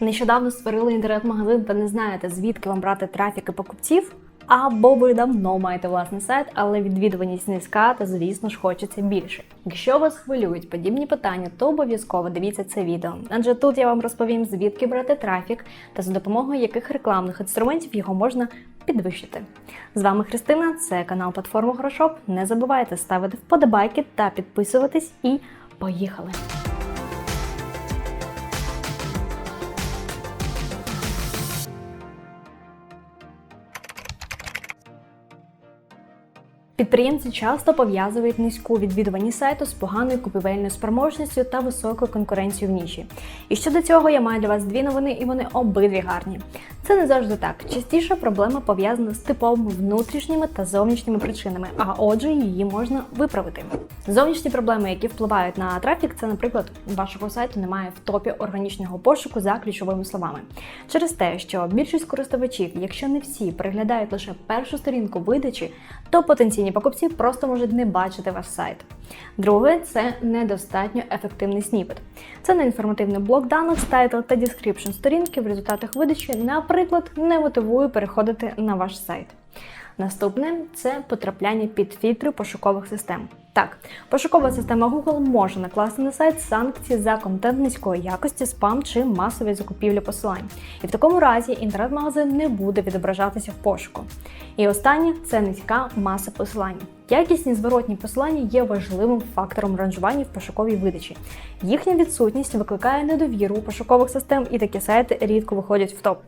Нещодавно створили інтернет-магазин та не знаєте, звідки вам брати трафік і покупців? Або ви давно маєте власний сайт, але відвідуваність низька, та звісно ж хочеться більше. Якщо вас хвилюють подібні питання, то обов'язково дивіться це відео. Адже тут я вам розповім, звідки брати трафік та за допомогою яких рекламних інструментів його можна підвищити. З вами Христина, це канал Платформа Хорошоп. Не забувайте ставити вподобайки та підписуватись. І поїхали! Підприємці часто пов'язують низьку відвідуваність сайту з поганою купівельною спроможністю та високою конкуренцією в ніші. І щодо цього я маю для вас дві новини, і вони обидві гарні. Це не завжди так. Частіше проблема пов'язана з типовими внутрішніми та зовнішніми причинами, а отже, її можна виправити. Зовнішні проблеми, які впливають на трафік, це, наприклад, вашого сайту немає в топі органічного пошуку за ключовими словами. Через те, що більшість користувачів, якщо не всі, переглядають лише першу сторінку видачі, то потенційні покупці просто можуть не бачити ваш сайт. Друге це недостатньо ефективний сніпет. Це неінформативний блок даних, тайтл та description сторінки в результатах видачі, наприклад, не мотивує переходити на ваш сайт. Наступне це потрапляння під фільтри пошукових систем. Так, пошукова система Google може накласти на сайт санкції за контент низької якості, спам чи масові закупівлі посилань. І в такому разі інтернет-магазин не буде відображатися в пошуку. І останнє це низька маса посилань. Якісні зворотні посилання є важливим фактором ранжування в пошуковій видачі. Їхня відсутність викликає недовіру у пошукових систем, і такі сайти рідко виходять в топ.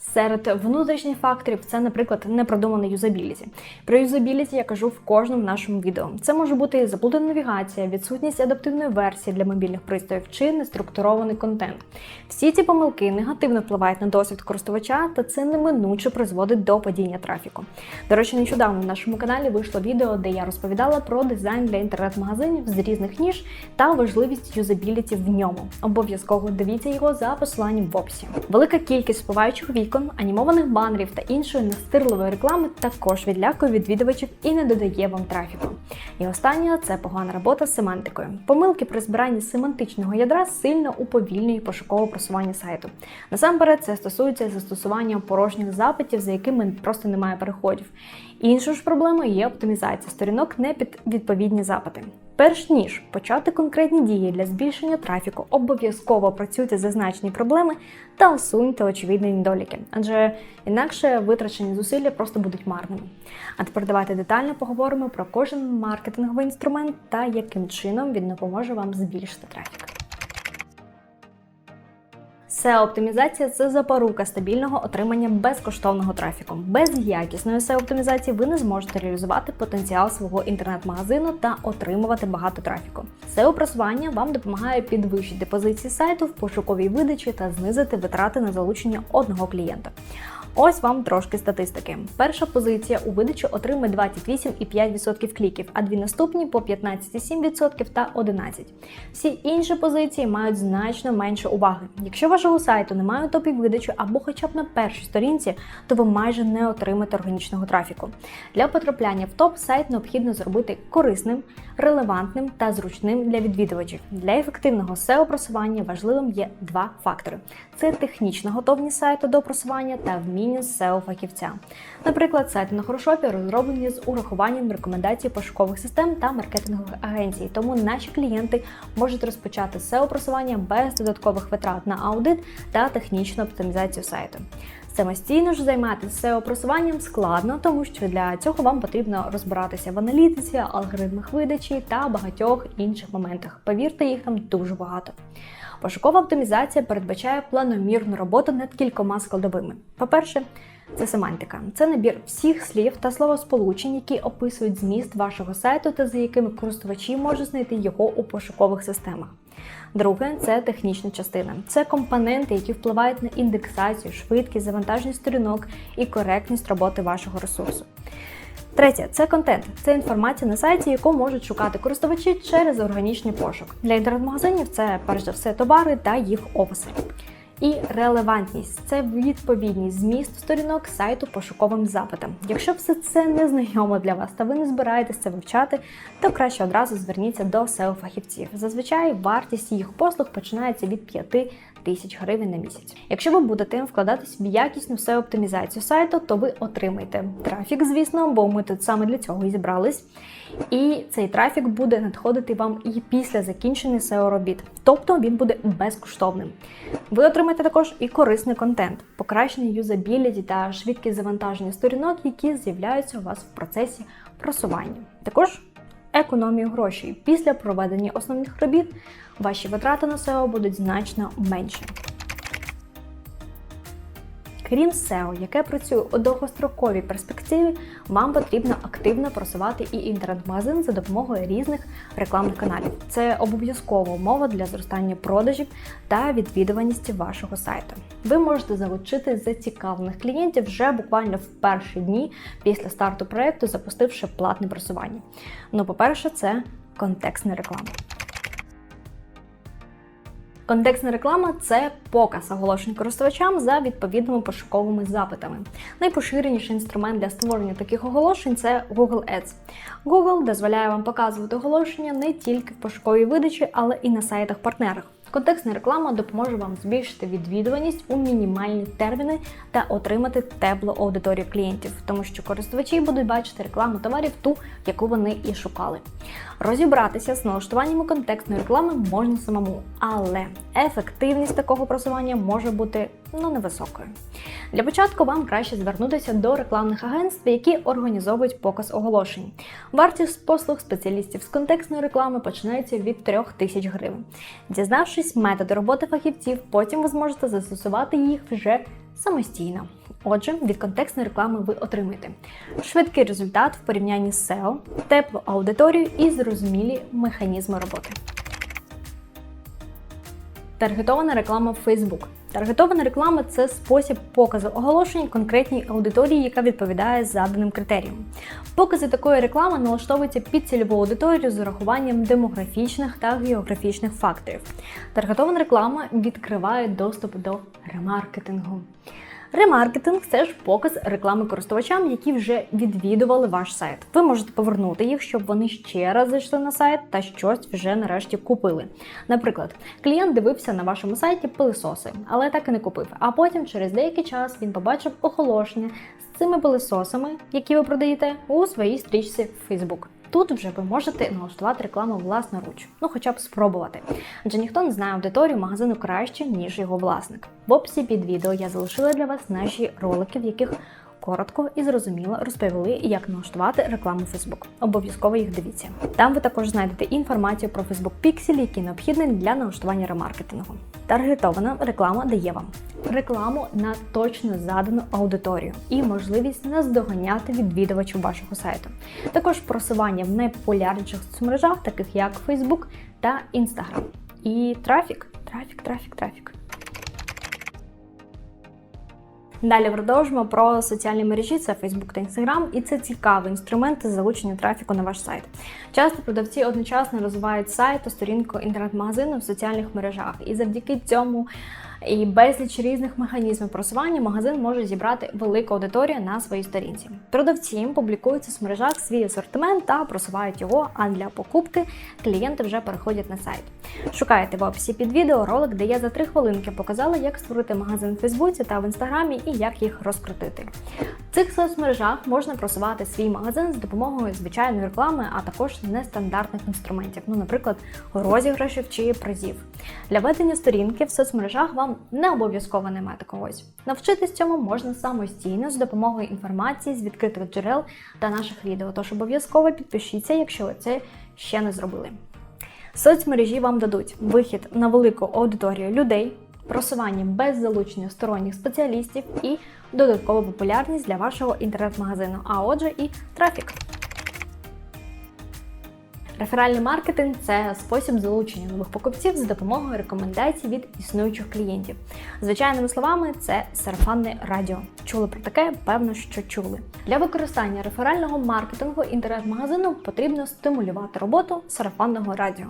Серед внутрішніх факторів це, наприклад, непродумана юзабіліті. Про юзабіліті я кажу в кожному нашому відео. Це може бути заблудена навігація, відсутність адаптивної версії для мобільних пристроїв чи неструктурований контент. Всі ці помилки негативно впливають на досвід користувача, та це неминуче призводить до падіння трафіку. До речі, нещодавно на нашому каналі вийшло відео, де я розповідала про дизайн для інтернет-магазинів з різних ніж та важливість юзабіліті в ньому. Обов'язково дивіться його за посиланням в описі. Велика кількість впливаючих вікон, анімованих банерів та іншої настирливої реклами також відлякує відвідувачів і не додає вам трафіку. І останнє це погана робота з семантикою. Помилки при збиранні семантичного ядра сильно уповільнюють пошукове просування сайту. Насамперед, це стосується застосування порожніх запитів, за якими просто немає переходів. Іншою ж проблемою є оптимізація сторінок не під відповідні запити. Перш ніж почати конкретні дії для збільшення трафіку, обов'язково працюйте зазначені проблеми та усуньте очевидні недоліки, адже інакше витрачені зусилля просто будуть марними. А тепер давайте детально поговоримо про кожен маркетинговий інструмент та яким чином він допоможе вам збільшити трафік. SEO-оптимізація це запорука стабільного отримання безкоштовного трафіку. Без якісної SEO-оптимізації ви не зможете реалізувати потенціал свого інтернет-магазину та отримувати багато трафіку. SEO-просування вам допомагає підвищити позиції сайту в пошуковій видачі та знизити витрати на залучення одного клієнта. Ось вам трошки статистики. Перша позиція у видачі отримує 28,5% кліків, а дві наступні по 15,7% та 11%. Всі інші позиції мають значно менше уваги. Якщо вашого сайту немає у топі видачі або хоча б на першій сторінці, то ви майже не отримаєте органічного трафіку. Для потрапляння в топ сайт необхідно зробити корисним, релевантним та зручним для відвідувачів. Для ефективного SEO-просування важливим є два фактори: це технічна готовність сайту до просування та вміння SEO-фахівця. Наприклад, сайти на хорошопі розроблені з урахуванням рекомендацій пошукових систем та маркетингових агенцій, тому наші клієнти можуть розпочати SEO-просування без додаткових витрат на аудит та технічну оптимізацію сайту. Самостійно ж займатися SEO-просуванням складно, тому що для цього вам потрібно розбиратися в аналітиці, алгоритмах видачі та багатьох інших моментах. Повірте, їх там дуже багато. Пошукова оптимізація передбачає планомірну роботу над кількома складовими. По-перше, це семантика. Це набір всіх слів та словосполучень, які описують зміст вашого сайту та за якими користувачі можуть знайти його у пошукових системах. Друге це технічна частина. Це компоненти, які впливають на індексацію, швидкість, завантажність сторінок і коректність роботи вашого ресурсу. Третє це контент. Це інформація на сайті, яку можуть шукати користувачі через органічний пошук. Для інтернет-магазинів це перш за все товари та їх описи. І релевантність це відповідність зміст сторінок сайту пошуковим запитам. Якщо все це не знайомо для вас та ви не збираєтесь це вивчати, то краще одразу зверніться до SEO-фахівців. Зазвичай вартість їх послуг починається від 5 тисяч гривень на місяць. Якщо ви будете вкладатись в якісну SEO оптимізацію сайту, то ви отримаєте трафік, звісно, бо ми тут саме для цього і зібрались. І цей трафік буде надходити вам і після закінчення SEO робіт, тобто він буде безкоштовним. Ви отримаєте також і корисний контент, покращення юзабіліті та швидкість завантаження сторінок, які з'являються у вас в процесі просування. Також економію грошей. Після проведення основних робіт ваші витрати на SEO будуть значно менші. Крім SEO, яке працює у довгостроковій перспективі, вам потрібно активно просувати і інтернет-магазин за допомогою різних рекламних каналів. Це обов'язкова умова для зростання продажів та відвідуваності вашого сайту. Ви можете залучити зацікавлених клієнтів вже буквально в перші дні після старту проекту, запустивши платне просування. Ну, по-перше, це контекстна реклама. Контекстна реклама це показ оголошень користувачам за відповідними пошуковими запитами. Найпоширеніший інструмент для створення таких оголошень це Google Ads. Google дозволяє вам показувати оголошення не тільки в пошуковій видачі, але і на сайтах партнерах. Контекстна реклама допоможе вам збільшити відвідуваність у мінімальні терміни та отримати теплу аудиторію клієнтів, тому що користувачі будуть бачити рекламу товарів ту, яку вони і шукали. Розібратися з налаштуваннями контекстної реклами можна самому, але ефективність такого просування може бути ну невисокою. Для початку вам краще звернутися до рекламних агентств, які організовують показ оголошень. Вартість послуг спеціалістів з контекстної реклами починається від 3 тисяч гривень. Дізнавшись методи роботи фахівців, потім ви зможете застосувати їх вже самостійно. Отже, від контекстної реклами ви отримаєте швидкий результат в порівнянні з SEO, теплу аудиторію і зрозумілі механізми роботи. Таргетована реклама в Facebook. Таргетована реклама це спосіб показу оголошень конкретній аудиторії, яка відповідає заданим критеріям. Покази такої реклами налаштовуються під цільову аудиторію з урахуванням демографічних та географічних факторів. Таргетована реклама відкриває доступ до ремаркетингу. Ремаркетинг це ж показ реклами користувачам, які вже відвідували ваш сайт. Ви можете повернути їх, щоб вони ще раз зайшли на сайт та щось вже нарешті купили. Наприклад, клієнт дивився на вашому сайті пилисоси, але так і не купив. А потім, через деякий час, він побачив оголошення з цими пилисосами, які ви продаєте, у своїй стрічці в Facebook. Тут вже ви можете налаштувати рекламу власноруч, ну хоча б спробувати. Адже ніхто не знає аудиторію магазину краще, ніж його власник. В описі під відео я залишила для вас наші ролики, в яких коротко і зрозуміло розповіли, як налаштувати рекламу Facebook. Обов'язково їх дивіться. Там ви також знайдете інформацію про Facebook Pixel, які необхідні для налаштування ремаркетингу. Таргетована реклама дає вам рекламу на точно задану аудиторію і можливість наздоганяти відвідувачів вашого сайту. Також просування в найпопулярніших соцмережах, таких як Facebook та Instagram. І трафік, трафік, трафік, трафік. Далі продовжимо про соціальні мережі, це Facebook та Instagram, і це цікавий інструмент залучення трафіку на ваш сайт. Часто продавці одночасно розвивають сайт та сторінку інтернет-магазину в соціальних мережах, і завдяки цьому і безліч різних механізмів просування магазин може зібрати велику аудиторію на своїй сторінці. Продавці публікують у соцмережах свій асортимент та просувають його, а для покупки клієнти вже переходять на сайт. Шукайте в описі під відео ролик, де я за 3 хвилинки показала, як створити магазин в Фейсбуці та в інстаграмі і як їх розкрутити. Цих соцмережах можна просувати свій магазин з допомогою звичайної реклами, а також нестандартних інструментів, ну, наприклад, розіграшів чи призів. Для ведення сторінки в соцмережах вам не обов'язково не мати когось. Навчитись цьому можна самостійно з допомогою інформації з відкритих джерел та наших відео. Тож обов'язково підпишіться, якщо ви це ще не зробили. Соцмережі вам дадуть вихід на велику аудиторію людей, просування без залучення сторонніх спеціалістів і додаткову популярність для вашого інтернет-магазину, а отже, і трафік. Реферальний маркетинг це спосіб залучення нових покупців за допомогою рекомендацій від існуючих клієнтів. Звичайними словами, це сарафанне радіо. Чули про таке? Певно, що чули. Для використання реферального маркетингу інтернет-магазину потрібно стимулювати роботу сарафанного радіо.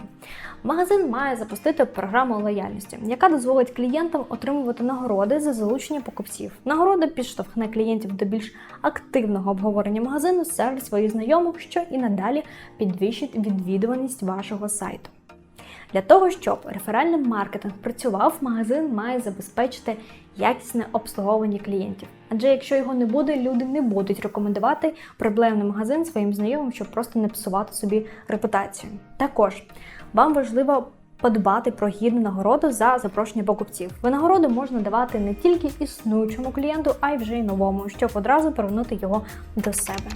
Магазин має запустити програму лояльності, яка дозволить клієнтам отримувати нагороди за залучення покупців. Нагорода підштовхне клієнтів до більш активного обговорення магазину серед своїх знайомих, що і надалі підвищить відвідуваність вашого сайту. Для того, щоб реферальний маркетинг працював, магазин має забезпечити якісне обслуговування клієнтів. Адже якщо його не буде, люди не будуть рекомендувати проблемний магазин своїм знайомим, щоб просто не псувати собі репутацію. Також вам важливо подбати про гідну нагороду за запрошення покупців. Винагороду можна давати не тільки існуючому клієнту, а й вже й новому, щоб одразу привернути його до себе.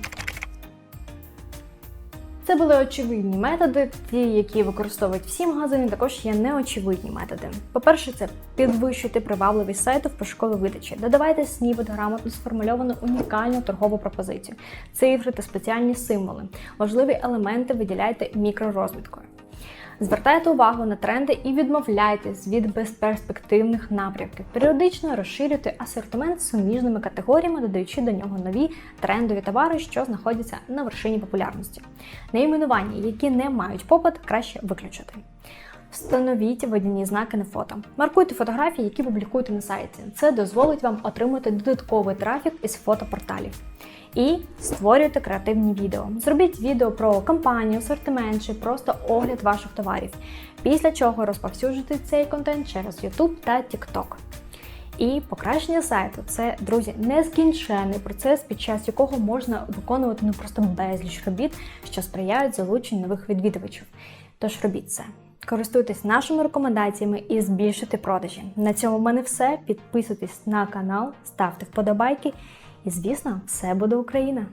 Це були очевидні методи, ті, які використовують всі магазини, також є неочевидні методи. По-перше, це підвищуйте привабливість сайту в пошуковій видачі. Додавайте сніпет, грамотно сформульовану унікальну торгову пропозицію, цифри та спеціальні символи. Важливі елементи виділяйте мікророзміткою. Звертайте увагу на тренди і відмовляйтесь від безперспективних напрямків. Періодично розширюйте асортимент суміжними категоріями, додаючи до нього нові трендові товари, що знаходяться на вершині популярності. Найменування, які не мають попит, краще виключити. Встановіть водяні знаки на фото. Маркуйте фотографії, які публікуєте на сайті. Це дозволить вам отримати додатковий трафік із фотопорталів. І створюйте креативні відео. Зробіть відео про компанію, асортимент чи просто огляд ваших товарів. Після чого розповсюджуйте цей контент через YouTube та TikTok. І покращення сайту це, друзі, нескінченний процес, під час якого можна виконувати ну просто безліч робіт, що сприяють залученню нових відвідувачів. Тож робіть це. Користуйтесь нашими рекомендаціями і збільшуйте продажі. На цьому в мене все. Підписуйтесь на канал, ставте вподобайки. І, звісно, все буде Україна!